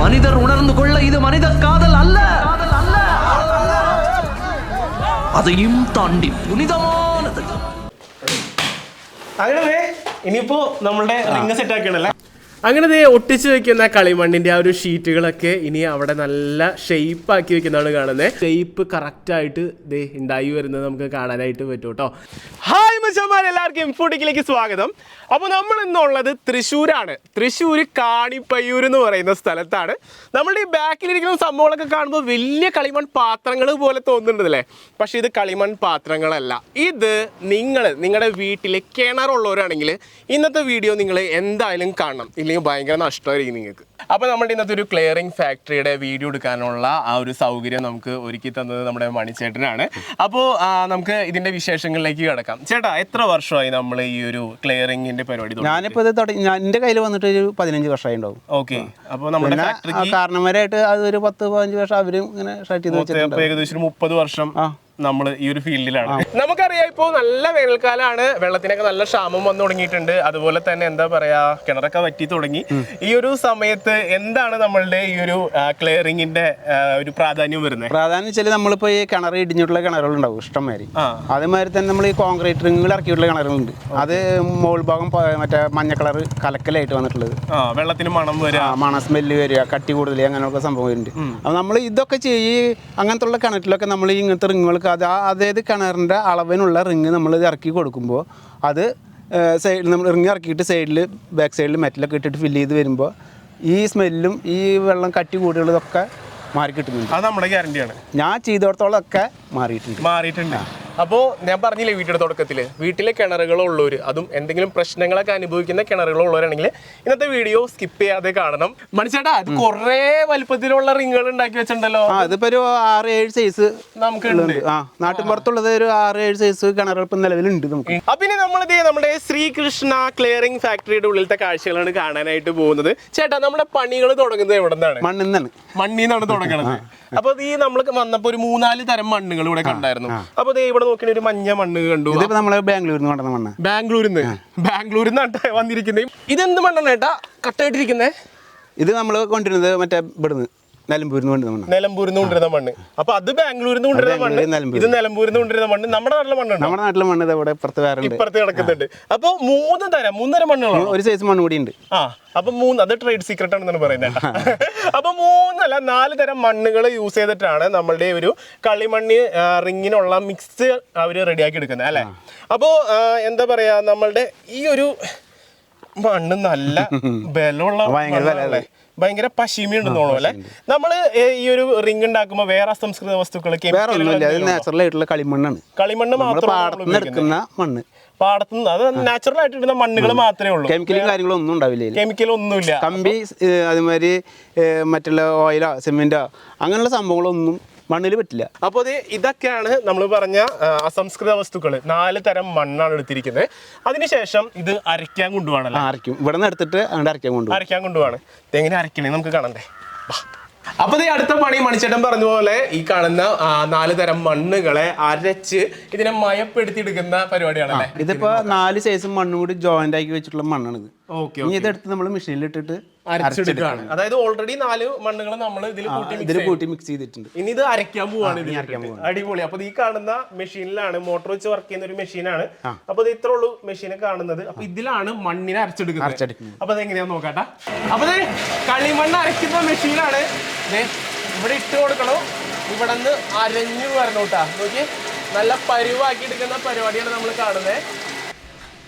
மனிதர் உணர்ந்து கொள்ள இது மனித காதல் அல்ல அதையும் தாண்டி புனிதமானது അങ്ങനെ ദേ, ഇനിയിപ്പോ നമ്മളുടെ റിങ് സെറ്റ് ആക്കണല്ലേ അങ്ങനെ ദേ ഒട്ടിച്ച് വെക്കുന്ന കളിമണ്ണിന്റെ ആ ഒരു ഷീറ്റുകളൊക്കെ ഇനി അവിടെ നല്ല ഷേപ്പ് ആക്കി വെക്കുന്നതാണ് കാണുന്നത് ഷേപ്പ് കറക്റ്റ് ആയിട്ട് ദേ ഉണ്ടായി വരുന്നത് നമുക്ക് കാണാനായിട്ട് പറ്റും കേട്ടോ ഹായ് എല്ലാവർക്കും ഇൻഫോട്ടിക്കിലേക്ക് സ്വാഗതം. അപ്പോൾ നമ്മൾ ഇന്നുള്ളത് തൃശ്ശൂരാണ്. തൃശ്ശൂർ കാണിപ്പയ്യൂർ എന്ന് പറയുന്ന സ്ഥലത്താണ്. നമ്മളുടെ ഈ ബാക്കിലിരിക്കുന്ന സംഭവങ്ങളൊക്കെ കാണുമ്പോൾ വലിയ കളിമൺ പാത്രങ്ങൾ പോലെ തോന്നുന്നുണ്ടല്ലേ പക്ഷെ ഇത് കളിമൺ പാത്രങ്ങളല്ല. ഇത് നിങ്ങൾ നിങ്ങളുടെ വീട്ടിൽ കിണറുള്ളവരാണെങ്കിൽ ഇന്നത്തെ വീഡിയോ നിങ്ങൾ എന്തായാലും കാണണം. ഇല്ലെങ്കിൽ ഭയങ്കര നഷ്ടമായിരിക്കും നിങ്ങൾക്ക്. അപ്പോൾ നമ്മുടെ ഇന്നത്തെ ഒരു ക്ലിയറിംഗ് ഫാക്ടറിയുടെ വീഡിയോ എടുക്കാനുള്ള ആ ഒരു സൗകര്യം നമുക്ക് ഒരുക്കി തന്നത് നമ്മുടെ മണിച്ചേട്ടനാണ്. അപ്പോൾ നമുക്ക് ഇതിന്റെ വിശേഷങ്ങളിലേക്ക് കിടക്കാം. ചേട്ടാ എത്ര വർഷമായി നമ്മൾ ഈ ഒരു ക്ലിയറിംഗിന്റെ പരിപാടി? ഞാനിപ്പോ ഇത് തുടങ്ങി ഞാൻ എന്റെ കയ്യിൽ വന്നിട്ട് ഒരു പതിനഞ്ച് വർഷമായി ഉണ്ടാവും ഓക്കെ അപ്പോൾ നമ്മുടെ ഫാക്ടറിക്ക് കാരണവരായിട്ട് അത് ഒരു പത്ത് പതിനഞ്ച് വർഷം അവരും ഇങ്ങനെ ഷട്ട് ചെയ്ത് വെച്ചിട്ടുണ്ട് ഏകദേശം ഒരു മുപ്പത് വർഷം. നമ്മൾ ഈ ഒരു ഫീൽഡിലാണ്. നമുക്കറിയാം ഇപ്പോൾ നല്ല വേനൽക്കാലമാണ് വെള്ളത്തിനൊക്കെ നല്ല ക്ഷാമം വന്നു തുടങ്ങിയിട്ടുണ്ട്. അതുപോലെ തന്നെ എന്താ പറയാ കിണറൊക്കെ വറ്റി തുടങ്ങി. ഈ ഒരു സമയത്ത് എന്താണ് നമ്മളുടെ ഈ ഒരു ക്ലിയറിംഗിന്റെ ഒരു പ്രാധാന്യം വരുന്നത് പ്രാധാന്യം വെച്ചാൽ നമ്മളിപ്പോൾ ഈ കിണർ ഇടിഞ്ഞിട്ടുള്ള കിണറുകളുണ്ടാവും ഇഷ്ടംമാതിരി. അതേമാതിരി തന്നെ നമ്മൾ ഈ കോൺക്രീറ്റ് റിങ്ങുകൾ ഇറക്കിയിട്ടുള്ള കിണറുകളുണ്ട്. അത് മോൾ ഭാഗം മറ്റേ മഞ്ഞ കളർ കലക്കലായിട്ട് വന്നിട്ടുള്ളത്. ആ വെള്ളത്തിന് മണം വരിക. ആ മണ സ്മെല്ല് വരിക കട്ടി കൂടുതൽ അങ്ങനെയൊക്കെ സംഭവം വരുന്നുണ്ട് അപ്പോൾ നമ്മൾ ഇതൊക്കെ ചെയ്യ് അങ്ങനത്തെ ഉള്ള കിണറ്റിലൊക്കെ നമ്മൾ ഇങ്ങനത്തെ റിങ്ങുകൾക്ക് അത് ആ- അതായത് കിണറിന്റെ അളവിനുള്ള റിങ് നമ്മൾ ഇറക്കി കൊടുക്കുമ്പോൾ അത് സൈഡിൽ നമ്മൾ റിങ് ഇറക്കിയിട്ട് സൈഡിൽ ബാക്ക് സൈഡിൽ മെറ്റലൊക്കെ ഇട്ടിട്ട് ഫില്ല് ചെയ്ത് വരുമ്പോൾ ഈ സ്മെല്ലും ഈ വെള്ളം കട്ടി കൂടിയുള്ളതൊക്കെ മാറി കിട്ടുന്നുണ്ട്. അത് നമ്മുടെ ഗ്യാരണ്ടിയാണ്. ഞാൻ ചെയ്തോടത്തോളം ഒക്കെ മാറിയിട്ടുണ്ട്. മാറിയിട്ടുണ്ട്. അപ്പോൾ ഞാൻ പറഞ്ഞില്ലേ വീട്ടിലെ തുടക്കത്തിൽ വീട്ടിലെ കിണറുകളുള്ളവർ അതും എന്തെങ്കിലും പ്രശ്നങ്ങളൊക്കെ അനുഭവിക്കുന്ന കിണറുകളുള്ളവരാണെങ്കിൽ ഇന്നത്തെ വീഡിയോ സ്കിപ്പ് ചെയ്യാതെ കാണണം. മണിച്ചേട്ടാ അത് കുറേ വലുപ്പത്തിലുള്ള റിങ്ങുകൾ ഉണ്ടാക്കി വെച്ചിട്ടുണ്ടല്ലോ. ആ അതിപ്പോൾ ഒരു ആറ് ഏഴ് സൈസ് നമുക്ക് ഉണ്ട്. ആ നാട്ടിൻ പുറത്തുള്ളത് ഒരു ആറ് ഏഴ് സൈസ് കിണറുകൾ ഇപ്പം നിലവിലുണ്ട് നമുക്ക്. അപ്പൊ ഇനി നമ്മളിത് നമ്മുടെ ശ്രീകൃഷ്ണ ക്ലിയറിംഗ് ഫാക്ടറിയുടെ ഉള്ളിലത്തെ കാഴ്ചകളാണ് കാണാനായിട്ട് പോകുന്നത്. ചേട്ടാ നമ്മുടെ പണികൾ തുടങ്ങുന്നത് എവിടെ നിന്നാണ് മണ്ണിൽ നിന്നാണ് മണ്ണിൽ നിന്നാണ് തുടങ്ങണത് അപ്പൊ ഈ നമ്മൾ വന്നപ്പോ ഒരു മൂന്നാൽ തരം മണ്ണുകൾ ഇവിടെ കണ്ടായിരുന്നു. അപ്പൊ ഇവിടെ നോക്കിയ ഒരു മഞ്ഞ മണ്ണ് കണ്ടു. ഇതിപ്പോൾ നമ്മൾ ബാംഗ്ലൂരിൽ നിന്ന് കൊണ്ടുവന്ന മണ്ണ്. ബാംഗ്ലൂരിൽ നിന്ന് ബാംഗ്ലൂരിൽ നിന്നാണ് വന്നിരിക്കുന്നത് ഇതെന്ത് മണ്ണാണ് ഏട്ടാ? കട്ടായിട്ടിരിക്കുന്നേ. ഇത് നമ്മൾ കൊണ്ടിരുന്നത് മറ്റേ ഇവിടുന്ന്. നിലമ്പൂരിൽ നിന്ന് മണ്ണ്. അപ്പൊ അത് മണ്ണ്. ഇത് മണ്ണ്. നമ്മുടെ നാട്ടിലെ മണ്ണാണ് നമ്മുടെ നാട്ടിലെ മണ്ണ് ഇത് ഇവിടെ ഇപ്പുറത്ത് വേറെ ഉണ്ട്. ഇപ്പുറത്ത് കിടക്കുന്നുണ്ട്. അപ്പൊ മൂന്ന് തരം. മൂന്നര മണ്ണുകളാണ്? ഒരു സൈസ് മണ്ണ് കൂടി ഉണ്ട്. ആ. അപ്പൊ മൂന്ന് അത് ട്രേഡ് സീക്രട്ട് ആണെന്നാണ് പറയുന്നത് അപ്പൊ മൂന്നല്ല നാല് തരം മണ്ണുകൾ യൂസ് ചെയ്തിട്ടാണ് നമ്മളുടെ ഒരു കളിമണ്ണ് റിങ്ങിനുള്ള മിക്സ് അവർ റെഡിയാക്കി എടുക്കുന്നത് അല്ലെ? അപ്പോ എന്താ പറയാ നമ്മളുടെ ഈ ഒരു മണ്ണ് നല്ല ബലമുള്ള മണ്ണാണല്ലേ? ഭയങ്കര പശിമയുണ്ടെന്ന് തോന്നുന്നു അല്ലെ? നമ്മൾ ഈ ഒരു റിങ് ഉണ്ടാക്കുമ്പോ വേറെ സംസ്കൃത വസ്തുക്കൾ വേറെ ഒന്നുമില്ല. അത് നാച്ചുറൽ ആയിട്ടുള്ള കളിമണ്ണാണ്. കളിമണ്ണ് മാത്രം എടുക്കുന്ന മണ്ണ്. പാടത്തു നിന്ന് അത് നാച്ചുറൽ ആയിട്ട് ഇടുന്ന മണ്ണുകൾ മാത്രമേ ഉള്ളൂ. കെമിക്കലും കാര്യങ്ങളും ഒന്നും ഉണ്ടാവില്ല? കെമിക്കൽ ഒന്നുമില്ല. കമ്പി അതുമാതിരി മറ്റുള്ള ഓയിലോ സിമെന്റോ അങ്ങനെയുള്ള സംഭവങ്ങളൊന്നും മണ്ണിൽ പറ്റില്ല. അപ്പോൾ ഇത് ഇതൊക്കെയാണ് നമ്മൾ പറഞ്ഞ അസംസ്കൃത വസ്തുക്കൾ നാല് തരം മണ്ണാണ് എടുത്തിരിക്കുന്നത് അതിനുശേഷം ഇത് അരയ്ക്കാൻ കൊണ്ടുപോകണല്ലോ അരയ്ക്കും. ഇവിടെ നിന്ന് എടുത്തിട്ട് അങ്ങോട്ട് അരയ്ക്കാൻ കൊണ്ടുപോകും. അരയ്ക്കാൻ കൊണ്ടുപോവാണ്. എങ്ങനെ അരയ്ക്കണേ നമുക്ക് കാണണ്ടേ. അപ്പൊ ഈ അടുത്ത പണി മണിച്ചേട്ടൻ പറഞ്ഞ പോലെ ഈ കാണുന്ന നാല് തരം മണ്ണുകളെ അരച്ച് ഇതിനെ മയപ്പെടുത്തി എടുക്കുന്ന പരിപാടിയാണ് ഇതിപ്പോ നാല് സൈസ് മണ്ണും കൂടി ജോയിന്റ് ആക്കി വെച്ചിട്ടുള്ള മണ്ണാണ് ഓക്കെ ഇനി ഇതെടുത്ത് നമ്മൾ മെഷീനിൽ ഇട്ടിട്ട് അരച്ചെടുക്കുകയാണ്. അതായത് ഓൾറെഡി നാല് മണ്ണുകൾ നമ്മൾ ഇതിൽ ഇതിൽ കൂട്ടി മിക്സ് ചെയ്തിട്ടുണ്ട്. ഇനി ഇത് അരയ്ക്കാൻ പോവാണ് ഇതിൽ അടിപൊളി. അപ്പൊ ഈ കാണുന്ന മെഷീനിലാണ് മോട്ടോർ വെച്ച് വർക്ക് ചെയ്യുന്ന ഒരു മെഷീനാണ്. അപ്പൊ ഇത് ഇത്ര ഉള്ളൂ മെഷീനെ കാണുന്നത്. അപ്പൊ ഇതിലാണ് മണ്ണിനെ അരച്ചെടുക്കുന്നത്. അപ്പൊ അതെങ്ങനെയാ നോക്കാട്ടാ അപ്പൊ ദേ കളിമണ്ണ് അരയ്ക്കുന്ന മെഷീനാണ്. ഇവിടെ ഇട്ട് കൊടുക്കണോ? ഇവിടെ നിന്ന് അരഞ്ഞു വരണോട്ടാ നോക്കി നല്ല പരുവാക്കി എടുക്കുന്ന പരിപാടിയാണ് നമ്മൾ കാണുന്നത്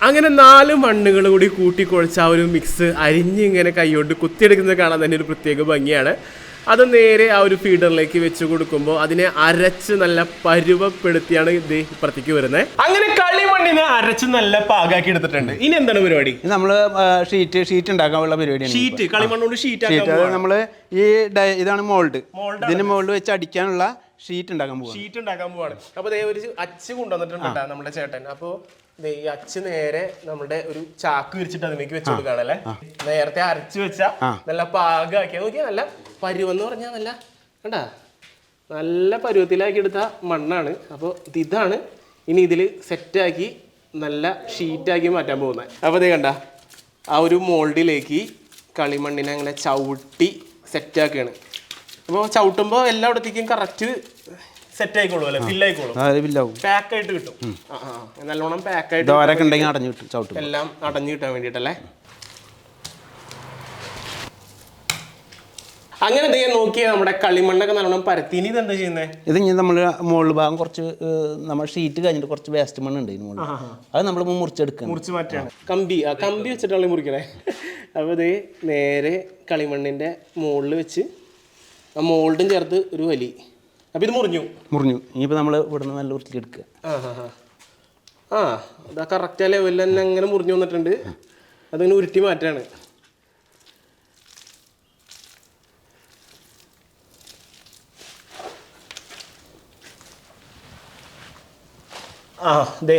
അങ്ങനെ നാല് മണ്ണുകൾ കൂടി കൂട്ടിക്കുഴച്ച ആ ഒരു മിക്സ് അരിഞ്ഞ് ഇങ്ങനെ കൈകൊണ്ട് കുത്തിയെടുക്കുന്നത് കാണാൻ തന്നെ ഒരു പ്രത്യേക ഭംഗിയാണ്. അത് നേരെ ആ ഒരു ഫീഡറിലേക്ക് വെച്ച് കൊടുക്കുമ്പോൾ അതിനെ അരച്ച് നല്ല പരുവപ്പെടുത്തിയാണ് ഇത് ഇപ്പുറത്തേക്ക് വരുന്നത്. അങ്ങനെ കളിമണ്ണിനെ അരച്ച് നല്ല പാകാക്കി എടുത്തിട്ടുണ്ട്. ഇനി എന്താണ് പരിപാടി? നമ്മൾ നമ്മൾ ഷീറ്റ് ഷീറ്റ് ഉണ്ടാക്കാനുള്ള പരിപാടിയാണ് ഷീറ്റ് കളിമണ്ണോട് ഷീറ്റ് നമ്മൾ ഈ ഇതാണ് മോൾഡ് ഇതിന്റെ മോൾഡ് വെച്ച് അടിക്കാനുള്ള ഷീറ്റ് ഉണ്ടാക്കാൻ പോവാണ്. ഷീറ്റ് ഉണ്ടാക്കാൻ പോവാണ്. അപ്പൊ ദേ ഒരു അച്ച് കൊണ്ടുവന്നിട്ടുണ്ട് നമ്മുടെ ചേട്ടൻ. അപ്പൊ ദേ ഈ അച്ച് നേരെ നമ്മുടെ ഒരു ചാക്ക് വിരിച്ചിട്ട് അതിലേക്ക് വെച്ച് കൊടുക്കുകയാണല്ലേ? നേരത്തെ അരച്ചു വെച്ച നല്ല പാകമാക്കിയ നോക്കിയാ നല്ല പരുവെന്ന് പറഞ്ഞാൽ നല്ല കണ്ടാ? നല്ല പരുവത്തിലാക്കി എടുത്ത മണ്ണാണ്. അപ്പോൾ ഇതാണ് ഇനി ഇതിൽ സെറ്റാക്കി നല്ല ഷീറ്റാക്കി മാറ്റാൻ പോകുന്നത് അപ്പോൾ ഇത് കണ്ട ആ ഒരു മോൾഡിലേക്ക് കളിമണ്ണിനെ അങ്ങനെ ചവിട്ടി സെറ്റാക്കുകയാണ്. അപ്പോൾ ചവിട്ടുമ്പോൾ എല്ലായിടത്തേക്കും കറക്റ്റ് സെറ്റ് ആയിക്കോളും. അല്ലെ അതായത് ബില്ലാവും പാക്ക് ആയിട്ട് കിട്ടും. നല്ലോണം പാക്ക് ആയിട്ട് ദ്വാരൊക്കെ ഉണ്ടെങ്കിൽ അടഞ്ഞു കിട്ടും ചവിട്ടും എല്ലാം അടഞ്ഞു കിട്ടാൻ വേണ്ടിയിട്ടല്ലേ? അങ്ങനെ ദേ നോക്കിയാൽ നമ്മുടെ കളിമണ്ണൊക്കെ നല്ലോണം പരത്തി. ഇനി ഇതെന്താ ചെയ്യുന്നത് ഇത് ഇനി നമ്മൾ മുകളിൽ ഭാഗം കുറച്ച് നമ്മൾ ഷീറ്റ് കഴിഞ്ഞിട്ട് കുറച്ച് വേസ്റ്റ് മണ്ണ് ഉണ്ട് ഇതിന് മുകളിൽ. അത് നമ്മൾ മുറിച്ചെടുക്കുക മുറിച്ച് മാറ്റാണ് കമ്പി ആ കമ്പി വെച്ചിട്ടാണ് മുറിക്കണേ. അപ്പോൾ ഇത് നേരെ കളിമണ്ണിന്റെ മുകളിൽ വെച്ച് ആ മോൾഡും ചേർത്ത് ഒരു വലി. അപ്പോൾ ഇത് മുറിഞ്ഞു? മുറിഞ്ഞു. ഇനിയിപ്പോൾ നമ്മൾ ഇവിടുന്ന് നല്ല വൃത്തിയെടുക്കുക എടുക്കുക. ആ ആ ആ അതാ കറക്റ്റ് ലെവലിൽ തന്നെ അങ്ങനെ മുറിഞ്ഞു വന്നിട്ടുണ്ട്. അതിങ്ങനെ ഉരുട്ടി മാറ്റാണ്. ആ ദേ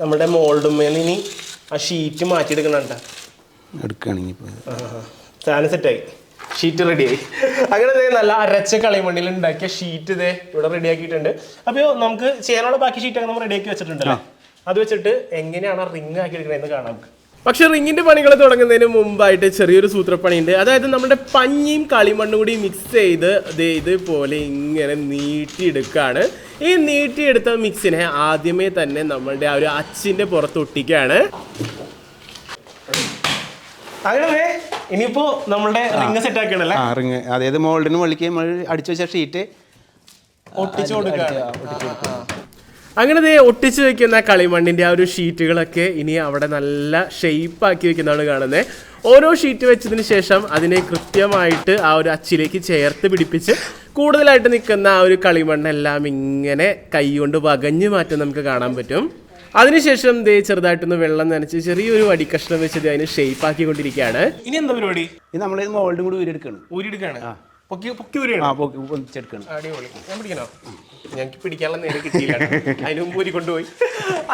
നമ്മുടെ മോൾഡുമേൽ ഇനി ആ ഷീറ്റ് മാറ്റിയെടുക്കണണ്ട എടുക്കുകയാണെങ്കിൽ ഇപ്പോൾ സാധനം സെറ്റായി ഷീറ്റ് റെഡിയായി അങ്ങനെ നല്ല അരച്ച കളിമണ്ണിൽ ഉണ്ടാക്കിയ ഷീറ്റ് ഇതേ ഇവിടെ റെഡി ആക്കിയിട്ടുണ്ട്. അപ്പോൾ നമുക്ക് ചെയ്യാനുള്ള ബാക്കി ഷീറ്റ് നമ്മൾ റെഡിയാക്കി വെച്ചിട്ടുണ്ടല്ലോ? അത് വെച്ചിട്ട് എങ്ങനെയാണ് റിംഗ് ആക്കി എടുക്കണതെന്ന് കാണാം പക്ഷെ റിങ്ങിന്റെ പണികൾ തുടങ്ങുന്നതിന് മുമ്പായിട്ട് ചെറിയൊരു സൂത്രപ്പണി ഉണ്ട് അതായത് നമ്മുടെ പഞ്ഞിയും കളിമണ്ണും കൂടി മിക്സ് ചെയ്ത് ദേ ഇതുപോലെ ഇങ്ങനെ നീട്ടിയെടുക്കുകയാണ് ഈ നീട്ടിയെടുത്ത മിക്സിനെ ആദ്യമേ തന്നെ നമ്മളുടെ ആ ഒരു അച്ചിന്റെ പുറത്ത് ഒട്ടിക്കുകയാണ്. അങ്ങനെ ഇനിയിപ്പോ നമ്മുടെ റിങ് സെറ്റ് ആക്കണല്ലേ ആ റിങ്. അതായത് മോൾഡിന് മുകളിലേക്ക് നമ്മൾ അടിച്ചു വെച്ച ഷീറ്റ് ഒട്ടിച്ചു കൊടുക്കുക അങ്ങനെ ദേ ഒട്ടിച്ചു വെക്കുന്ന കളിമണ്ണിന്റെ ആ ഒരു ഷീറ്റുകളൊക്കെ ഇനി അവിടെ നല്ല ഷേപ്പ് ആക്കി വെക്കുന്നതാണ് കാണുന്നത് ഓരോ ഷീറ്റ് വെച്ചതിന് ശേഷം അതിനെ കൃത്യമായിട്ട് ആ ഒരു അച്ചിലേക്ക് ചേർത്ത് പിടിപ്പിച്ച് കൂടുതലായിട്ട് നിൽക്കുന്ന ആ ഒരു കളിമണ്ണെല്ലാം ഇങ്ങനെ കൈ കൊണ്ട് വകഞ്ഞു മാറ്റം നമുക്ക് കാണാൻ പറ്റും. അതിനുശേഷം ദേ ചെറുതായിട്ടൊന്ന് വെള്ളം നനച്ച് ചെറിയൊരു വടിക്കഷ്ണം വെച്ച് ദേ അതിന് ഷേപ്പ് ആക്കിക്കൊണ്ടിരിക്കുകയാണ്. ഇനി എന്താ പരിപാടി? ഇത് നമ്മൾ മോൾഡും കൂടി ഊരിയെടുക്കണം. ഊരിയെടുക്കുകയാണ് പൊക്കി പൊക്കി ആ ഊരിയാണ് പൊക്കി പൊന്തിച്ചെടുക്കണം. അടിപൊളി. ഞാൻ പിടിക്കണോ? ഞങ്ങൾക്ക് പിടിക്കാനുള്ള നേരെ കിട്ടിയില്ല അതിന് മുമ്പ് ഊരി കൊണ്ടുപോയി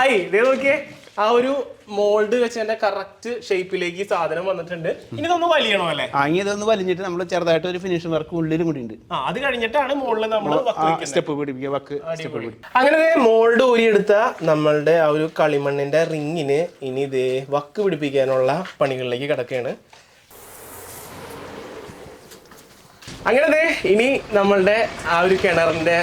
ആയി ഇതേ നോക്കിയേ. ആ ഒരു മോൾഡ് വെച്ച് തന്നെ കറക്റ്റ് ഷേപ്പിലേക്ക് ഈ സാധനം വന്നിട്ടുണ്ട്. ഇനി ഇതൊന്ന് വലിയണോ അല്ലേ? ആങ്ങി ഇനി ഇതൊന്ന് വലിഞ്ഞിട്ട് നമ്മൾ ചെറുതായിട്ട് ഒരു ഫിനിഷിംഗ് വർക്ക് ഉള്ളിലും കൂടി ഉണ്ട്. ആ അത് കഴിഞ്ഞിട്ടാണ് മോളിൽ നമ്മൾ സ്റ്റെപ്പ് പിടിപ്പിക്കുക വക്ക് സ്റ്റെപ്പ് പിടിപ്പിക്കുക. അങ്ങനെ മോൾഡ് ഊരിയെടുത്ത നമ്മളുടെ ആ ഒരു കളിമണ്ണിന്റെ റിങ്ങിന് ഇനി ഇതേ വക്ക് പിടിപ്പിക്കാനുള്ള പണികളിലേക്ക് കിടക്കുകയാണ്. അങ്ങനെ ഇനി നമ്മളുടെ ആ ഒരു കിണറിന്റെ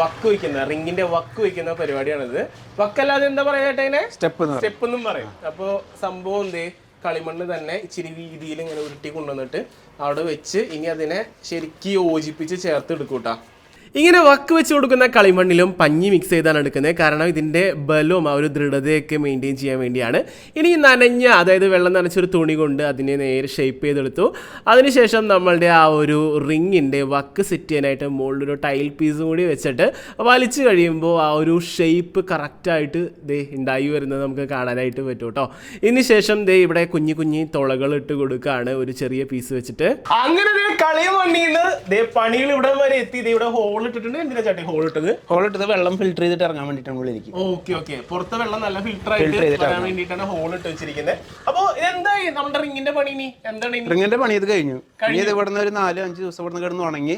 വക്ക് വയ്ക്കുന്ന റിങ്ങിന്റെ വക്ക് വയ്ക്കുന്ന പരിപാടിയാണിത്. വക്കല്ലാതെ എന്താ പറയാ ചേട്ടാ സ്റ്റെപ്പ് സ്റ്റെപ്പ് എന്നും പറയും. അപ്പോൾ സംഭവം എന്ത്? കളിമണ്ണ് തന്നെ ഇച്ചിരി വീതിയിൽ ഇങ്ങനെ ഉരുട്ടി കൊണ്ടുവന്നിട്ട് അവിടെ വെച്ച് ഇനി അതിനെ ശരിക്കും യോജിപ്പിച്ച് ചേർത്ത് എടുക്കൂട്ടാ. ഇങ്ങനെ വക്ക് വെച്ച് കൊടുക്കുന്ന കളിമണ്ണിലും പഞ്ഞി മിക്സ് ചെയ്താണ് എടുക്കുന്നത്. കാരണം ഇതിന്റെ ബലവും ആ ഒരു ദൃഢതയൊക്കെ മെയിന്റെയിൻ ചെയ്യാൻ വേണ്ടിയാണ്. ഇനി നനഞ്ഞ അതായത് വെള്ളം നനച്ചൊരു തുണി കൊണ്ട് അതിനെ നേരെ ഷേപ്പ് ചെയ്തെടുത്തു. അതിനുശേഷം നമ്മളുടെ ആ ഒരു റിങ്ങിന്റെ വക്ക് സെറ്റ് ചെയ്യാനായിട്ട് മുകളിലൊരു ടൈൽ പീസും കൂടി വെച്ചിട്ട് വലിച്ചു കഴിയുമ്പോൾ ആ ഒരു ഷേപ്പ് കറക്റ്റായിട്ട് ദേ ഉണ്ടായി വരുന്നത് നമുക്ക് കാണാനായിട്ട് പറ്റും കേട്ടോ ഇതിന് ശേഷം ദേ ഇവിടെ കുഞ്ഞു കുഞ്ഞി തുളകൾ ഇട്ട് കൊടുക്കുകയാണ് ഒരു ചെറിയ പീസ് വെച്ചിട്ട്. അങ്ങനെ ദേ കളി മണ്ണിന്ന് ദേ പണികൾ ഇവിടെ വരെ എത്തി. ദേ ഇവിടെ ഹോൾ ഇട്ടിട്ടുണ്ട്. എന്തിനാ ചാട്ടി ഹോൾ ഇട്ടത്? ഹോൾ ഇട്ടത് വെള്ളം ഫിൽറ്റർ ചെയ്തിട്ട് ഇറങ്ങാൻ വേണ്ടിയിട്ടാണ് ഉള്ളിലേക്ക് ഓക്കെ ഓക്കെ പുറത്തെ വെള്ളം നല്ല ഫിൽറ്റർ ആയിട്ട് വരാൻ വേണ്ടിയിട്ടാണ് ഹോൾ ഇട്ട് വെച്ചിരിക്കുന്നത് അപ്പൊ എന്തായി നമ്മുടെ റിങ്ങിന്റെ പണി ഇനി? എന്താണ് റിംഗിന്റെ റിങ്ങിന്റെ പണി ഇത് കഴിഞ്ഞു. ഇത് ഇവിടുന്ന് ഒരു നാല് അഞ്ച് ദിവസം ഇവിടുന്ന് കിടന്ന് ഉണങ്ങി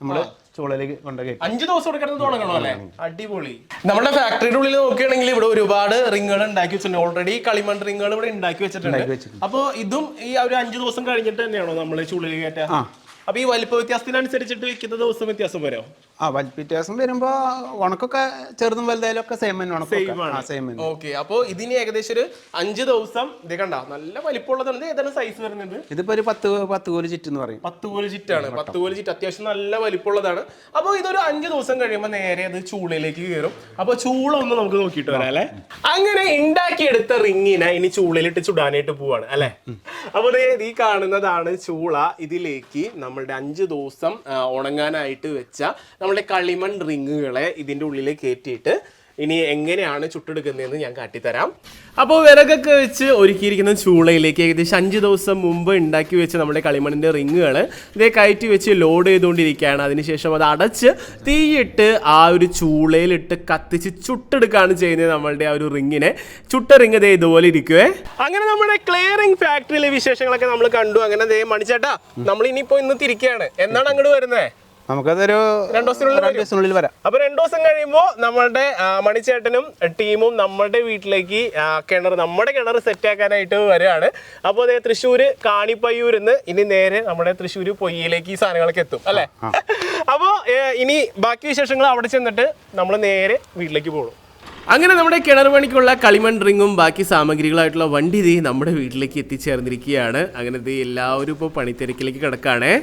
നമ്മൾ ചൂളയിലേക്ക് കൊണ്ടുപോയി അഞ്ച് ദിവസം ഇവിടെ കിടന്ന് തുടങ്ങണോ അല്ലേ? അടിപൊളി. നമ്മുടെ ഫാക്ടറിയുടെ ഉള്ളിൽ നോക്കുകയാണെങ്കിൽ ഇവിടെ ഒരുപാട് റിങ്ങുകൾ ഉണ്ടാക്കി വെച്ചിട്ടുണ്ട്. ഓൾറെഡി കളിമൺ റിങ്ങുകൾ ഇവിടെ ഉണ്ടാക്കി വെച്ചിട്ടുണ്ട്. അപ്പോൾ അപ്പൊ ഇതും ഈ ഒരു അഞ്ചു ദിവസം കഴിഞ്ഞിട്ട് തന്നെയാണോ നമ്മൾ ചുള്ളിൽ കയറ്റാ ആ. അപ്പൊ ഈ വലിപ്പ വ്യത്യാസത്തിനനുസരിച്ചിട്ട് വിൽക്കുന്ന ദിവസം വ്യത്യാസം വരാം ആ വലിപ്പ വ്യത്യാസം വരുമ്പോ ഉണക്കൊക്കെ ചെറുതും വലുതായാലും ഒക്കെ സെയിം തന്നെ ഉണക്കൊക്കെ. ആ സെയിം തന്നെ. ഓക്കെ അപ്പൊ ഇതിന് ഏകദേശം ഒരു അഞ്ച് ദിവസം ഇത് കണ്ട നല്ല വലിപ്പമുള്ളതുണ്ട് ഏതാണ് സൈസ് വരുന്നത്? ഇതിപ്പോ ഒരു പത്ത് പത്ത് കോൽ ചുറ്റെന്ന് പറയും. പത്ത് കോൽ ചിറ്റാണ് പത്ത് കോൽ ചിറ്റ് അത്യാവശ്യം നല്ല വലിപ്പമുള്ളതാണ്. അപ്പോൾ ഇതൊരു അഞ്ച് ദിവസം കഴിയുമ്പോൾ നേരെ അത് ചൂളയിലേക്ക് കയറും. അപ്പോൾ ചൂള ഒന്ന് നമുക്ക് നോക്കിയിട്ട് വരാം അല്ലേ? അങ്ങനെ ഉണ്ടാക്കിയെടുത്ത റിങ്ങിനെ ഇനി ചൂളയിലിട്ട് ചുടാനായിട്ട് പോവാണ് അല്ലേ? അപ്പോൾ ദേ ഈ കാണുന്നതാണ് ചൂള. ഇതിലേക്ക് നമ്മളുടെ അഞ്ച് ദിവസം ഉണങ്ങാനായിട്ട് വെച്ച നമ്മളുടെ കളിമൺ റിങ്ങുകളെ ഇതിന്റെ ഉള്ളിൽ കയറ്റിയിട്ട് ഇനി എങ്ങനെയാണ് ചുട്ടെടുക്കുന്നതെന്ന് ഞാൻ കാട്ടിത്തരാം. അപ്പോൾ വിറകൊക്കെ വെച്ച് ഒരുക്കിയിരിക്കുന്ന ചൂളയിലേക്ക് ഏകദേശം അഞ്ച് ദിവസം മുമ്പ് ഉണ്ടാക്കി വെച്ച് നമ്മുടെ കളിമണ്ണിന്റെ റിങ്ങുകൾ ഇതേ കയറ്റി വെച്ച് ലോഡ് ചെയ്തുകൊണ്ടിരിക്കുകയാണ്. അതിനുശേഷം അത് അടച്ച് തീയിട്ട് ആ ഒരു ചൂളയിലിട്ട് കത്തിച്ച് ചുട്ടെടുക്കുകയാണ് ചെയ്യുന്നത് നമ്മളുടെ ആ ഒരു റിങ്ങിനെ. ചുട്ട റിങ് ദേ ഇതുപോലെ ഇരിക്കുവേ. അങ്ങനെ നമ്മുടെ ക്ലിയറിംഗ് ഫാക്ടറിയിലെ വിശേഷങ്ങളൊക്കെ നമ്മൾ കണ്ടു. അങ്ങനെ ദേ മണിച്ചേട്ടാ നമ്മൾ ഇനിയിപ്പോൾ ഇന്ന് തിരിക്കുകയാണ്. എന്നാണ് അങ്ങോട്ട് വരുന്നത് നമുക്കതൊരു രണ്ടു ദിവസത്തിനുള്ളിൽ രണ്ട് ദിവസത്തിനുള്ളിൽ വരാം. അപ്പൊ രണ്ടു ദിവസം കഴിയുമ്പോൾ നമ്മളുടെ മണിച്ചേട്ടനും ടീമും നമ്മുടെ വീട്ടിലേക്ക് കിണർ നമ്മുടെ കിണർ സെറ്റ് ആക്കാനായിട്ട് വരികയാണ്. അപ്പോൾ അതേ തൃശ്ശൂര് കാണിപ്പയ്യൂരിൽ നിന്ന് ഇനി നേരെ നമ്മുടെ തൃശ്ശൂര് പൊയ്യയിലേക്ക് ഈ സാധനങ്ങളൊക്കെ എത്തും അല്ലേ? അപ്പോൾ ഇനി ബാക്കി വിശേഷങ്ങൾ അവിടെ ചെന്നിട്ട് നമ്മൾ നേരെ വീട്ടിലേക്ക് പോകും. അങ്ങനെ നമ്മുടെ കിണർ പണിക്കുള്ള കളിമൺ റിങ്ങും ബാക്കി സാമഗ്രികളായിട്ടുള്ള വണ്ടി നമ്മുടെ വീട്ടിലേക്ക് എത്തിച്ചേർന്നിരിക്കുകയാണ്. അങ്ങനെ ദേ എല്ലാവരും ഇപ്പോൾ പണിത്തിരക്കിലേക്ക് കിടക്കാണേ.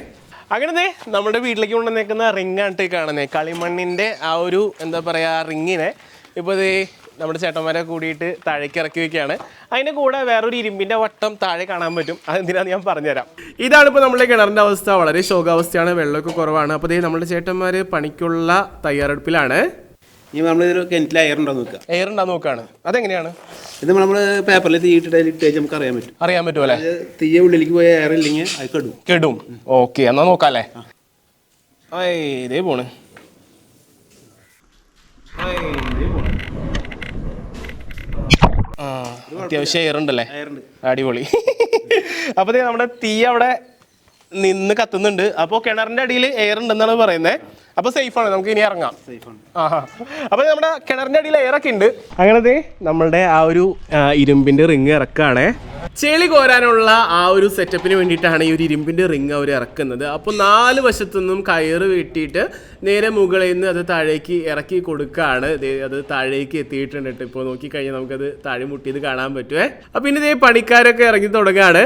അങ്ങനെ നമ്മുടെ വീട്ടിലേക്ക് കൊണ്ടുവന്നേക്കുന്ന റിംഗ് ആണ് കാണുന്നത് കളിമണ്ണിന്റെ ആ ഒരു എന്താ പറയാ റിങ്ങിനെ ഇപ്പോൾ ദേ നമ്മുടെ ചേട്ടന്മാരെ കൂടിയിട്ട് താഴേക്ക് ഇറക്കി വെക്കുകയാണ്. അതിന്റെ കൂടെ വേറൊരു ഇരുമ്പിന്റെ വട്ടം താഴെ കാണാൻ പറ്റും. അതെന്തിനാന്ന് ഞാൻ പറഞ്ഞുതരാം. ഇതാണ് ഇപ്പോൾ നമ്മുടെ കിണറിന്റെ അവസ്ഥ. വളരെ ശോകാവസ്ഥയാണ്. വെള്ളമൊക്കെ കുറവാണ്. അപ്പോൾ ദേ നമ്മുടെ ചേട്ടന്മാർ പണിക്കുള്ള തയ്യാറെടുപ്പിലാണ്. ഇനി നമ്മൾ ഇതിൽ കിണറ്റിൽ ഉണ്ടോ നോക്കുക. എയർ ഉണ്ടോ നോക്കാണ് അതെങ്ങനെയാണ്? ഇത് നമ്മൾ പേപ്പറിൽ തീയിട്ടിട്ട് ഇട്ട് ഇട്ട് നമുക്ക് അറിയാൻ പറ്റും. അറിയാൻ പറ്റുമല്ലേ അല്ലേ? തീയ ഉള്ളിലേക്ക് പോയ എയർ ഇല്ലെങ്കിൽ അത് കെടും. കെടും. ഓക്കെ എന്നാ നോക്കാം അല്ലേ? ഇതേ പോണ്. അത്യാവശ്യം എയർ ഉണ്ടല്ലേ? അടിപൊളി. അപ്പൊ നമ്മുടെ തീ അവിടെ നിന്ന് കത്തുന്നുണ്ട്. അപ്പോൾ കിണറിന്റെ അടിയിൽ എയർ ഉണ്ടെന്നാണ് പറയുന്നത്. അപ്പൊ സേഫ് ആണ് നമുക്ക് ഇനി ഇറങ്ങാം സേഫാണ് അപ്പൊ നമ്മുടെ കിണറിന്റെ അടിയിൽ എയർ ഒക്കെ ഉണ്ട്. അങ്ങനത്തെ നമ്മളുടെ ആ ഒരു ഇരുമ്പിന്റെ റിങ് ഇറക്കാണേ. ചെളി കോരാനുള്ള ആ ഒരു സെറ്റപ്പിന് വേണ്ടിയിട്ടാണ് ഈ ഒരു ഇരുമ്പിന്റെ റിങ് അവർ ഇറക്കുന്നത്. അപ്പോൾ നാല് വശത്തുനിന്നും കയറ് വെട്ടിയിട്ട് നേരെ മുകളിൽ നിന്ന് അത് താഴേക്ക് ഇറക്കി കൊടുക്കുകയാണ് ദേ അത് താഴേക്ക് എത്തിയിട്ടുണ്ട് ഇപ്പൊ ഇപ്പോൾ നോക്കിക്കഴിഞ്ഞാൽ നമുക്കത് താഴെ മുട്ടിയത് കാണാൻ പറ്റുമേ അപ്പം പിന്നെ ഇതേ പണിക്കാരൊക്കെ ഇറങ്ങി തുടങ്ങുകയാണ്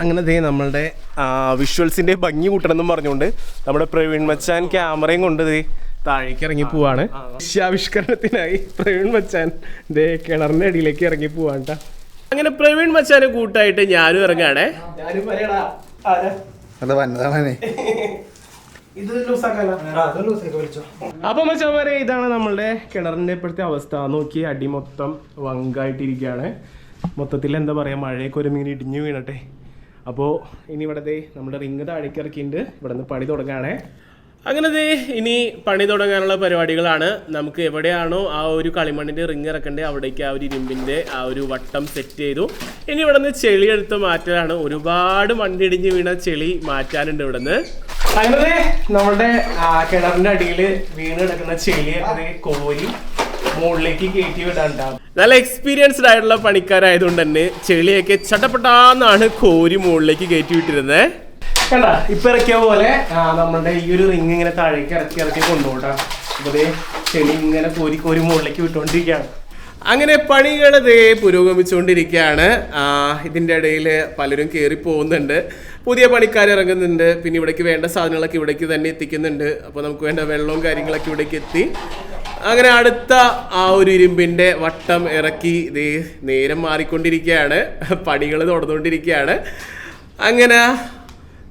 അങ്ങനെ ദേ നമ്മളുടെ വിഷ്വൽസിന്റെ ഭംഗി കൂട്ടണമെന്നും പറഞ്ഞുകൊണ്ട് നമ്മുടെ പ്രവീൺ മച്ചാൻ ക്യാമറയും കൊണ്ട് ദേ താഴേക്ക് ഇറങ്ങി പോവാണ്. ദൃശ്യാവിഷ്കരണത്തിനായി പ്രവീൺ മച്ചാൻ ദേ കിണറിന്റെ അടിയിലേക്ക് ഇറങ്ങി പോവാണ് ട്ടാ. അങ്ങനെ പ്രവീൺ മച്ചാനെ കൂട്ടായിട്ട് ഞാനും ഇറങ്ങാണേ. അപ്പൊ മച്ചാമാരെ ഇതാണ് നമ്മളുടെ കിണറിന്റെ ഇപ്പോഴത്തെ അവസ്ഥ. നോക്കി അടി മൊത്തം വങ്കായിട്ടിരിക്കുകയാണ്. മൊത്തത്തിൽ എന്താ പറയാ മഴയൊക്കെ ഒരു മീൻ ഇടിഞ്ഞു വീണട്ടെ. അപ്പോൾ ഇനി ഇവിടെ ദേ നമ്മുടെ റിങ് താഴേക്ക് ഇറക്കിയിട്ടുണ്ട് ഇവിടെ നിന്ന് പണി തുടങ്ങുകയാണേ അങ്ങനെ ദേ ഇനി പണി തുടങ്ങാനുള്ള പരിപാടികളാണ്. നമുക്ക് എവിടെയാണോ ആ ഒരു കളിമണ്ണിന്റെ റിങ് ഇറക്കേണ്ടത് അവിടേക്ക് ആ ഒരു ഇരുമ്പിന്റെ ആ ഒരു വട്ടം സെറ്റ് ചെയ്തു. ഇനി ഇവിടെ നിന്ന് ചെളി എടുത്ത് മാറ്റലാണ്. ഒരുപാട് മണ്ണിടിഞ്ഞ് വീണ ചെളി മാറ്റാനുണ്ട് ഇവിടെ നിന്ന് അങ്ങനെ നമ്മുടെ കിണറിന്റെ അടിയിൽ വീണ് കിടക്കുന്ന ചെളി ദേ കോരി മുകളിലേക്ക് കയറ്റി വിടാണ്ടാവും നല്ല എക്സ്പീരിയൻസ്ഡ് ആയിട്ടുള്ള പണിക്കാരായതുകൊണ്ട് തന്നെ ചെളിയൊക്കെ ചട്ടപ്പെട്ടാന്നാണ് കോരി മുകളിലേക്ക് കയറ്റി വിട്ടിരുന്നത് കണ്ട ഇപ്പൊ ഇറക്കിയ പോലെ നമ്മുടെ നമ്മളുടെ ഈ ഒരു റിങ് ഇങ്ങനെ താഴേക്ക് ഇറക്കി ഇറക്കി കൊണ്ടുപോട്ടാ. അപ്പൊ ചെളി ഇങ്ങനെ കോരി കോരി മുകളിലേക്ക് വിട്ടുകൊണ്ടിരിക്കുകയാണ് അങ്ങനെ പണികൾ ദേ പുരോഗമിച്ചുകൊണ്ടിരിക്കുകയാണ് ഇതിന്റെ ഇതിന്റെ ഇടയിൽ പലരും കയറി പോകുന്നുണ്ട്. പുതിയ പണിക്കാർ ഇറങ്ങുന്നുണ്ട്. പിന്നെ ഇവിടേക്ക് വേണ്ട സാധനങ്ങളൊക്കെ ഇവിടേക്ക് തന്നെ എത്തിക്കുന്നുണ്ട്. അപ്പോൾ നമുക്ക് വേണ്ട വെള്ളവും കാര്യങ്ങളൊക്കെ ഇവിടേക്ക് എത്തി. അങ്ങനെ അടുത്ത ആ ഒരു ഇരുമ്പിന്റെ വട്ടം ഇറക്കി ദേ നേരം മാറിക്കൊണ്ടിരിക്കുകയാണ് പടികൾ തുടർന്നുകൊണ്ടിരിക്കുകയാണ് അങ്ങനെ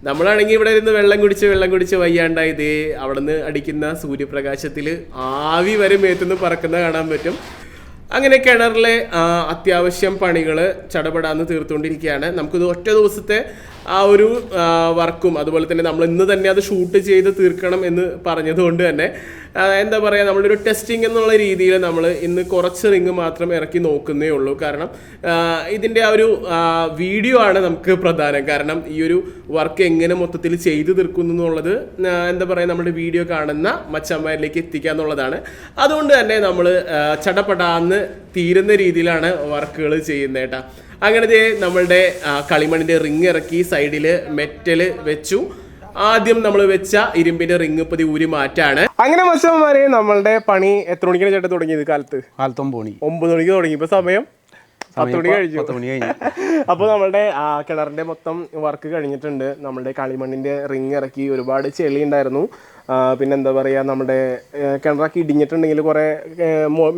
നമ്മളാണെങ്കിൽ ഇവിടെ ഇരുന്ന് വെള്ളം കുടിച്ച് വെള്ളം കുടിച്ച് വയ്യാണ്ടായി ദേ അവിടെ നിന്ന് അടിക്കുന്ന സൂര്യപ്രകാശത്തിൽ ആവി വരെ മേത്തുനിന്ന് പറക്കുന്ന കാണാൻ പറ്റും. അങ്ങനെ കിണറിലെ അത്യാവശ്യം പണികൾ ചടപടാന്ന് തീർത്തുകൊണ്ടിരിക്കുകയാണ് നമുക്കിത് ഒറ്റ ദിവസത്തെ ആ ഒരു വർക്കും അതുപോലെ തന്നെ നമ്മൾ ഇന്ന് തന്നെ അത് ഷൂട്ട് ചെയ്ത് തീർക്കണം എന്ന് പറഞ്ഞതുകൊണ്ട് തന്നെ എന്താ പറയുക നമ്മുടെ ഒരു ടെസ്റ്റിംഗ് എന്നുള്ള രീതിയിൽ നമ്മൾ ഇന്ന് കുറച്ച് റിങ് മാത്രം ഇറക്കി നോക്കുന്നേ ഉള്ളൂ. കാരണം ഇതിന്റെ ആ ഒരു വീഡിയോ ആണ് നമുക്ക് പ്രധാനം. കാരണം ഈ ഒരു വർക്ക് എങ്ങനെ മൊത്തത്തിൽ ചെയ്തു തീർക്കുന്നു എന്നുള്ളത് എന്താ പറയുക നമ്മുടെ വീഡിയോ കാണുന്ന മച്ചന്മാരിലേക്ക് എത്തിക്കുക എന്നുള്ളതാണ്. അതുകൊണ്ട് തന്നെ നമ്മൾ ചടപടാന്ന് തീരുന്ന രീതിയിലാണ് വർക്കുകൾ ചെയ്യുന്നത് കേട്ടാ. അങ്ങനെ ദേ നമ്മളുടെ ആ, കളിമണ്ണിന്റെ റിങ് ഇറക്കി സൈഡിൽ മെറ്റൽ വെച്ചു. ആദ്യം നമ്മൾ വെച്ച ഇരുമ്പിന്റെ റിങ് ഇപ്പൊ ഊരി മാറ്റാണ്. അങ്ങനെ മത്സരന്മാരെ നമ്മളുടെ പണി എത്ര മണിക്കാണ് ചേട്ടൻ തുടങ്ങിയത് കാലത്ത്? കാലത്തൊമ്പോണി ഒമ്പത് മണിക്ക് തുടങ്ങി. ഇപ്പൊ സമയം പത്ത് മണി കഴിഞ്ഞു. പത്ത് മണി കഴിഞ്ഞു. അപ്പോൾ നമ്മളുടെ ആ, കിണറിന്റെ മൊത്തം വർക്ക് കഴിഞ്ഞിട്ടുണ്ട്. നമ്മളുടെ കളിമണ്ണിന്റെ റിങ് ഇറക്കി ഒരുപാട് ചെളി ഉണ്ടായിരുന്നു. പിന്നെ എന്താ പറയാ നമ്മുടെ കിണറൊക്കെ ഇടിഞ്ഞിട്ടുണ്ടെങ്കിൽ കുറെ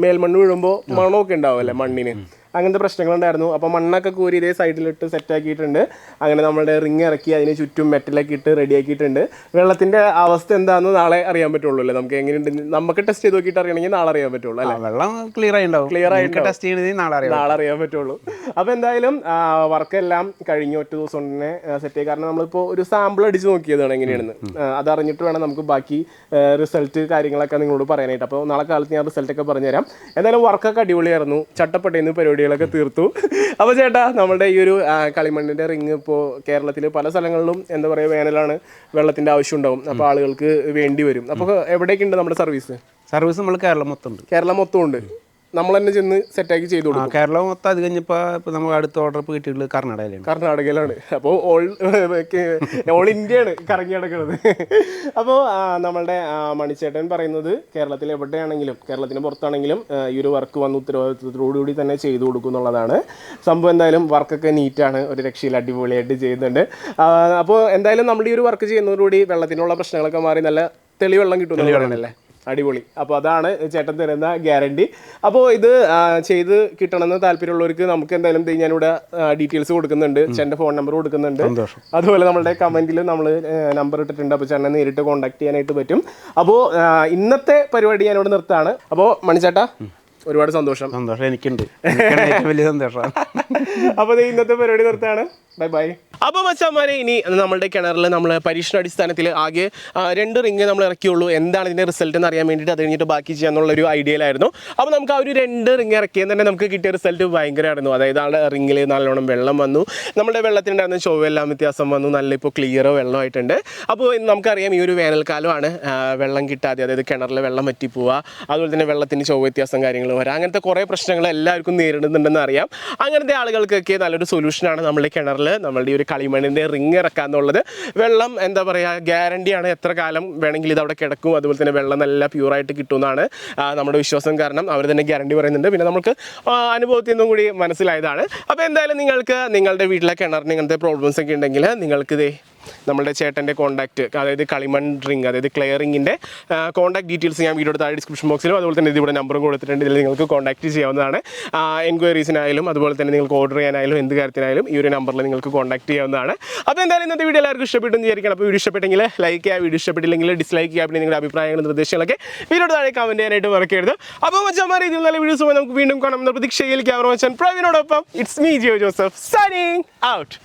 മേൽമണ്ണ് വീഴുമ്പോൾ മണമൊക്കെ ഉണ്ടാവുമല്ലേ മണ്ണിന്? അങ്ങനത്തെ പ്രശ്നങ്ങളുണ്ടായിരുന്നു. അപ്പോൾ മണ്ണൊക്കെ കോരി ഇതേ സൈഡിലിട്ട് സെറ്റാക്കിയിട്ടുണ്ട് അങ്ങനെ നമ്മുടെ റിങ് ഇറക്കി അതിന് ചുറ്റും മെറ്റലൊക്കെ ഇട്ട് റെഡിയാക്കിയിട്ടുണ്ട് വെള്ളത്തിന്റെ അവസ്ഥ എന്താണെന്ന് നാളെ അറിയാൻ പറ്റുള്ളൂ അല്ലേ നമുക്ക് എങ്ങനെയുണ്ട്? നമുക്ക് ടെസ്റ്റ് ചെയ്ത് നോക്കിയിട്ട് അറിയണമെങ്കിൽ നാളെ അറിയാൻ പറ്റുള്ളൂ അല്ലേ? വെള്ളം ക്ലിയർ ആയി ക്ലിയർ ആയിട്ട് ടെസ്റ്റ് ചെയ്യണത് നാളെ അറിയാം നാളെ അറിയാൻ പറ്റുള്ളൂ. അപ്പോൾ എന്തായാലും വർക്ക് എല്ലാം കഴിഞ്ഞു ഒറ്റ ദിവസം തന്നെ സെറ്റ് ചെയ്യുക കാരണം നമ്മളിപ്പോൾ ഒരു സാമ്പിൾ അടിച്ച് നോക്കിയതാണ് എങ്ങനെയാണെന്ന്. അതറിഞ്ഞിട്ട് വേണം നമുക്ക് ബാക്കി റിസൾട്ട് കാര്യങ്ങളൊക്കെ നിങ്ങളോട് പറയാനായിട്ട്. അപ്പോൾ നാളെ കാലത്ത് ഞാൻ റിസൾട്ടൊക്കെ പറഞ്ഞുതരാം. എന്തായാലും വർക്കൊക്കെ അടിപൊളിയായിരുന്നു. ചട്ടപ്പെട്ടേന്ന് പരിപാടി പരിപാടികളൊക്കെ തീർത്തു. അപ്പോൾ ചേട്ടാ നമ്മുടെ ഈ ഒരു കളിമണ്ണിന്റെ കളിമണ്ണിന്റെ റിങ് ഇപ്പോൾ കേരളത്തിലെ പല സ്ഥലങ്ങളിലും എന്താ പറയുക വേനലാണ് വെള്ളത്തിന്റെ ആവശ്യം ഉണ്ടാവും അപ്പോൾ ആളുകൾക്ക് വേണ്ടി വരും. അപ്പോൾ എവിടെയൊക്കെ ഉണ്ട് നമ്മുടെ സർവീസ് സർവീസ് നമ്മൾ കേരളം മൊത്തം ഉണ്ട്. കേരളം മൊത്തം ഉണ്ട്. നമ്മൾ തന്നെ ചെന്ന് സെറ്റാക്കി ചെയ്തു കൊടുക്കും. കേരളം മൊത്തം അത് കഴിഞ്ഞപ്പോൾ ഇപ്പോൾ നമ്മൾ അടുത്ത ഓർഡർ ഇപ്പോൾ കിട്ടിയിട്ടുള്ളത് കർണാടകയിലാണ്. കർണാടകയിലാണ്. അപ്പോൾ ഓൾ ഓൾ ഇന്ത്യയാണ് കറങ്ങി നടക്കുന്നത്. അപ്പോൾ നമ്മളുടെ മണിച്ചേട്ടൻ പറയുന്നത് കേരളത്തിൽ എവിടെയാണെങ്കിലും കേരളത്തിന് പുറത്താണെങ്കിലും ഈ ഒരു വർക്ക് വന്ന് ഉത്തരവാദിത്വത്തോടുകൂടി തന്നെ ചെയ്തു കൊടുക്കും എന്നുള്ളതാണ്. സംഭവം എന്തായാലും വർക്കൊക്കെ നീറ്റാണ്. ഒരു രക്ഷയിൽ അടിപൊളിയായിട്ട് ചെയ്യുന്നുണ്ട്. അപ്പോൾ എന്തായാലും നമ്മുടെ ഈ ഒരു വർക്ക് ചെയ്യുന്നതോടുകൂടി വെള്ളത്തിനുള്ള പ്രശ്നങ്ങളൊക്കെ മാറി നല്ല തെളിവെള്ളം കിട്ടുന്നല്ലേ അടിപൊളി. അപ്പോൾ അതാണ് ചേട്ടൻ തരുന്ന ഗ്യാരണ്ടി. അപ്പോൾ ഇത് ചെയ്ത് കിട്ടണമെന്ന് താല്പര്യമുള്ളവർക്ക് നമുക്ക് എന്തായാലും ഞാനിവിടെ ഡീറ്റെയിൽസ് കൊടുക്കുന്നുണ്ട്. ചേട്ടന്റെ ഫോൺ നമ്പർ കൊടുക്കുന്നുണ്ട്. അതുപോലെ നമ്മുടെ കമന്റിൽ നമ്മൾ നമ്പർ ഇട്ടിട്ടുണ്ട്. അപ്പോൾ ചേട്ടനെ നേരിട്ട് കോൺടാക്ട് ചെയ്യാനായിട്ട് പറ്റും. അപ്പോൾ ഇന്നത്തെ പരിപാടി ഞാനിവിടെ നിർത്താണ്. അപ്പോൾ മണിച്ചേട്ടാ ഒരുപാട് സന്തോഷം. സന്തോഷം. എനിക്കുണ്ട്. എനിക്കാണ് വലിയ സന്തോഷം. അപ്പോൾ ഇന്നത്തെ പരിപാടി നിർത്താണ്. ബൈ ബൈ അപ്പോൾ മച്ചാമാരെ ഇനി നമ്മുടെ കിണറിൽ നമ്മൾ പരീക്ഷണാടിസ്ഥാനത്തിൽ ആകെ രണ്ട് റിങ് നമ്മൾ ഇറക്കിയുള്ളൂ. എന്താണ് ഇതിന്റെ റിസൾട്ട് എന്ന് അറിയാൻ വേണ്ടിയിട്ട് അത് കഴിഞ്ഞിട്ട് ബാക്കി ചെയ്യാന്നുള്ളൊരു ഐഡിയയിലായിരുന്നു അപ്പോൾ നമുക്ക് ആ ഒരു രണ്ട് റിങ് ഇറക്കിയത് തന്നെ നമുക്ക് കിട്ടിയ റിസൾട്ട് ഭയങ്കരമായിരുന്നു അതായത് ആ റിങ്ങിൽ നല്ലോണം വെള്ളം വന്നു. നമ്മുടെ വെള്ളത്തിനുണ്ടായിരുന്ന ചൊവ്വെല്ലാം വ്യത്യാസം വന്നു. നല്ല ഇപ്പോൾ ക്ലിയർ വെള്ളമായിട്ടുണ്ട്. അപ്പോൾ നമുക്കറിയാം ഈ ഒരു വേനൽക്കാലമാണ് വെള്ളം കിട്ടാതെ അതായത് കിണറിൽ വെള്ളം പറ്റിപ്പോവുക അതുപോലെ തന്നെ വെള്ളത്തിന് ചൊവ്വ വ്യത്യാസം കാര്യങ്ങൾ വരാം. അങ്ങനത്തെ കുറേ പ്രശ്നങ്ങൾ എല്ലാവർക്കും നേരിടുന്നുണ്ടെന്ന് അറിയാം. അങ്ങനത്തെ ആളുകൾക്കൊക്കെ നല്ലൊരു സൊല്യൂഷനാണ് നമ്മുടെ കിണറിൽ നമ്മളുടെ ഈ ഒരു കളിമണ്ണിന്റെ റിങ് ഇറക്കുക എന്നുള്ളത് വെള്ളം എന്താ പറയുക ഗ്യാരണ്ടിയാണ് എത്ര കാലം വേണമെങ്കിൽ ഇത് അവിടെ കിടക്കും. അതുപോലെ തന്നെ വെള്ളം നല്ല പ്യൂറായിട്ട് കിട്ടുമെന്നാണ് നമ്മുടെ വിശ്വാസം. കാരണം അവർ തന്നെ ഗ്യാരണ്ടി പറയുന്നുണ്ട്. പിന്നെ നമുക്ക് അനുഭവത്തിൽ നിന്നും കൂടി മനസ്സിലായതാണ്. അപ്പോൾ എന്തായാലും നിങ്ങൾക്ക് നിങ്ങളുടെ വീട്ടിലെ കിണറിന് ഇങ്ങനത്തെ പ്രോബ്ലംസ് ഒക്കെ ഉണ്ടെങ്കിൽ നിങ്ങൾക്ക് നമ്മുടെ ചേട്ടന്റെ കോൺടാക്റ്റ് അതായത് കളിമൺ റിങ് അതായത് ക്ലിയറിങ്ങിന്റെ കോൺടാക്ട് ഡീറ്റെയിൽസ് ഞാൻ വീഡിയോ താഴെ ഡിസ്ക്രിപ്ഷൻ ബോക്സിലും അതുപോലെ തന്നെ ഇതിവിടെ നമ്പറും കൊടുത്തിട്ടുണ്ട്. ഇതിൽ നിങ്ങൾക്ക് കോൺടാക്ട് ചെയ്യാവുന്നതാണ്. എൻക്വയറീസിനായാലും അതുപോലെ തന്നെ നിങ്ങൾക്ക് ഓർഡർ ചെയ്യാനായാലും എന്ത് കാര്യത്തിനായാലും ഈ ഒരു നമ്പറിൽ നിങ്ങൾക്ക് കോൺടാക്ട് ചെയ്യാവുന്നതാണ്. അപ്പോൾ എന്തായാലും ഇന്നത്തെ വീഡിയോ എല്ലാവർക്കും ഇഷ്ടപ്പെട്ടെന്ന് വിചാരിക്കണം അപ്പോൾ വീഡിയോ ഇഷ്ടപ്പെട്ടെങ്കിൽ ലൈക്ക് ചെയ്യുക വീഡിയോ ഇഷ്ടപ്പെട്ടില്ലെങ്കിൽ ഡിസ്ലൈക്ക് ചെയ്യുക പിന്നെ നിങ്ങളുടെ അഭിപ്രായങ്ങളും നിർദ്ദേശങ്ങളൊക്കെ വീഡിയോ താഴെ കമന്റ് ചെയ്യാനായിട്ട് മറക്കരുത്. അപ്പോൾ മച്ചാമാർ ഇതിൽ നല്ല വീഡിയോസ് നമുക്ക് വീണ്ടും കാണാം. എന്ന പ്രതീക്ഷയിൽ ക്യാമറ മച്ചാൻ പ്രവീനോടൊപ്പം it's me Jio Joseph signing out